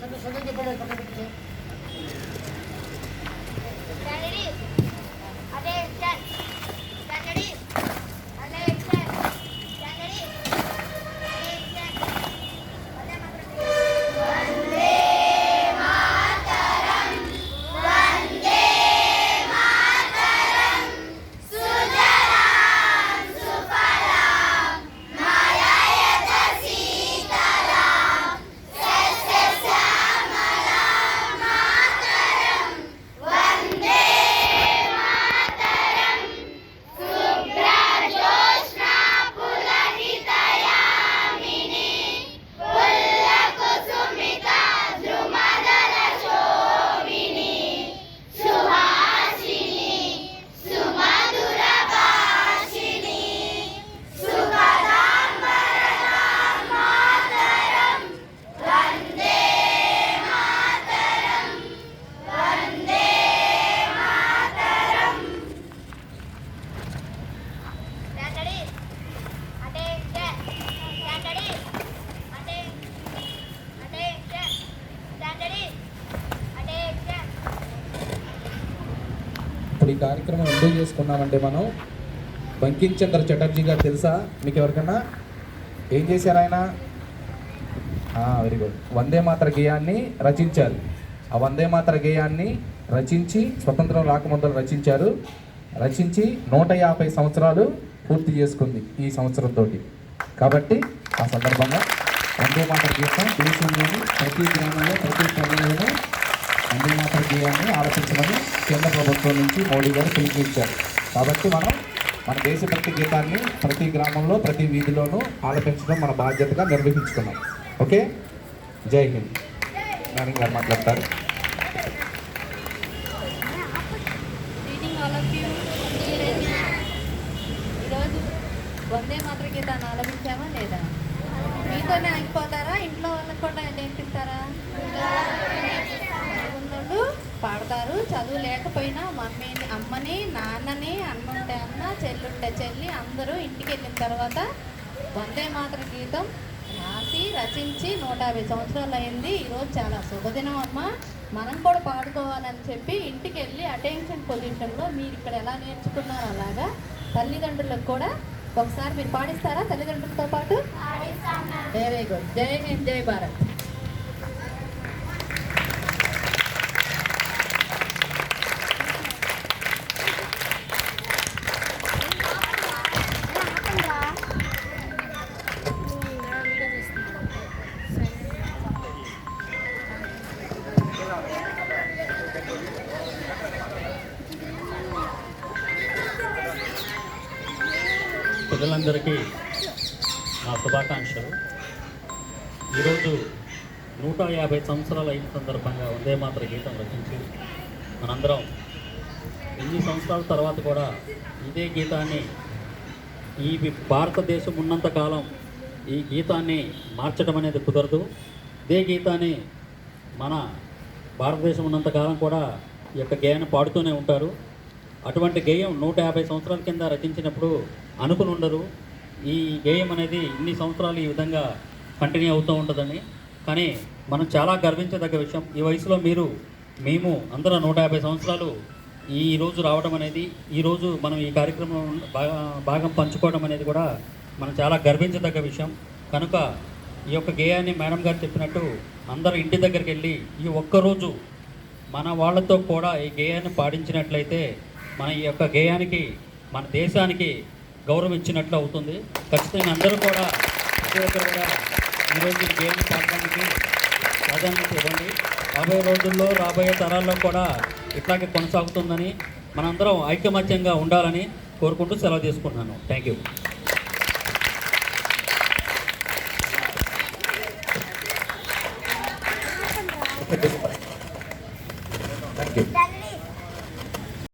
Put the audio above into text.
Saturday, Saturday, ఇప్పుడు ఈ కార్యక్రమం ఎందుకు చేసుకున్నామంటే మనం బంకిం చంద్ర చటర్జీ గారు తెలుసా? మీకు ఎవరికన్నా? ఏం చేశారు ఆయన? వెరీ గుడ్ వందే మాత్ర గేయాన్ని రచించారు. ఆ వందే మాత్ర గేయాన్ని రచించి స్వతంత్రం రాకముందు రచించారు. రచించి నూట యాభై సంవత్సరాలు పూర్తి చేసుకుంది ఈ సంవత్సరంతో కాబట్టి ఆ సందర్భంగా వందే మాత్ర గీతం దేశంలోని ప్రతి గ్రామంలో ప్రతి పల్లెలోనూ వందే చేయాలని ఆలోచించమని కేంద్ర ప్రభుత్వం నుంచి మోడీ గారు పిలుపునిచ్చారు. కాబట్టి మనం మన దేశభక్తి గీతాన్ని ప్రతి గ్రామంలో ప్రతి వీధిలోనూ ఆలపించడం మన బాధ్యతగా నిర్వహించుకున్నాం. ఓకే? జై హింద్. నాని గారు మాట్లాడతారు. ఈరోజు వందే మాత్ర గీతాన్ని ఆలపించామా లేదా మీతోనే ఆగిపోతారా? ఇంట్లో వాళ్ళకి కూడా నేర్పిస్తారా చదువు లేకపోయినా మమ్మీని అమ్మని నాన్నని అన్న ఉంటే అన్న చెల్లుంటే చెల్లి అందరూ ఇంటికి వెళ్ళిన తర్వాత వందే మాత్ర గీతం రాసి రచించి నూట యాభై సంవత్సరాలు అయింది. ఈరోజు చాలా శుభదినం అమ్మ. మనం కూడా పాడుకోవాలని చెప్పి ఇంటికి వెళ్ళి అటెన్షన్ పొజిషన్లో మీరు ఇక్కడ ఎలా నేర్చుకున్నారో అలాగా తల్లిదండ్రులకు కూడా ఒకసారి మీరు పాడిస్తారా తల్లిదండ్రులతో పాటు? వెరీ గుడ్ జై హింద్ జై భారత్. ప్రజలందరికీ నా శుభాకాంక్షలు. ఈరోజు నూట యాభై సంవత్సరాలు అయిన సందర్భంగా వందే మాత్ర గీతం రచించి మనందరం ఎన్ని సంవత్సరాల తర్వాత కూడా ఇదే గీతాన్ని ఈ భారతదేశం ఉన్నంత కాలం ఈ గీతాన్ని మార్చడం అనేది కుదరదు. ఇదే గీతాన్ని మన భారతదేశం ఉన్నంత కాలం కూడా ఈ యొక్క గేయాన్ని పాడుతూనే ఉంటారు. అటువంటి గేయం నూట యాభై సంవత్సరాల కింద రచించినప్పుడు అనుకుని ఉండరు. ఈ గేయం అనేది ఇన్ని సంవత్సరాలు ఈ విధంగా కంటిన్యూ అవుతూ ఉంటుందని. కానీ మనం చాలా గర్వించదగ్గ విషయం. ఈ వయసులో మీరు మేము అందరూ నూట యాభై సంవత్సరాలు ఈ రోజు రావడం అనేది ఈ రోజు మనం ఈ కార్యక్రమం భాగం పంచుకోవడం అనేది కూడా మనం చాలా గర్వించదగ్గ విషయం. కనుక ఈ యొక్క గేయాన్ని మేడం గారు చెప్పినట్టు అందరూ ఇంటి దగ్గరికి వెళ్ళి ఈ ఒక్కరోజు మన వాళ్ళతో కూడా ఈ గేయాన్ని పాడించినట్లయితే మన ఈ యొక్క గేయానికి మన దేశానికి గౌరవం ఇచ్చినట్లు అవుతుంది. ఖచ్చితంగా అందరూ కూడా ప్రతి ఒక్కరు కూడా ఈరోజు గేయం పాడడానికి ప్రాధాన్యత ఇవ్వండి. రాబోయే రోజుల్లో రాబోయే తరాల్లో కూడా ఇట్లాగే కొనసాగుతుందని మనందరం ఐకమత్యంగా ఉండాలని కోరుకుంటూ సెలవు తీసుకుంటున్నాను. Thank you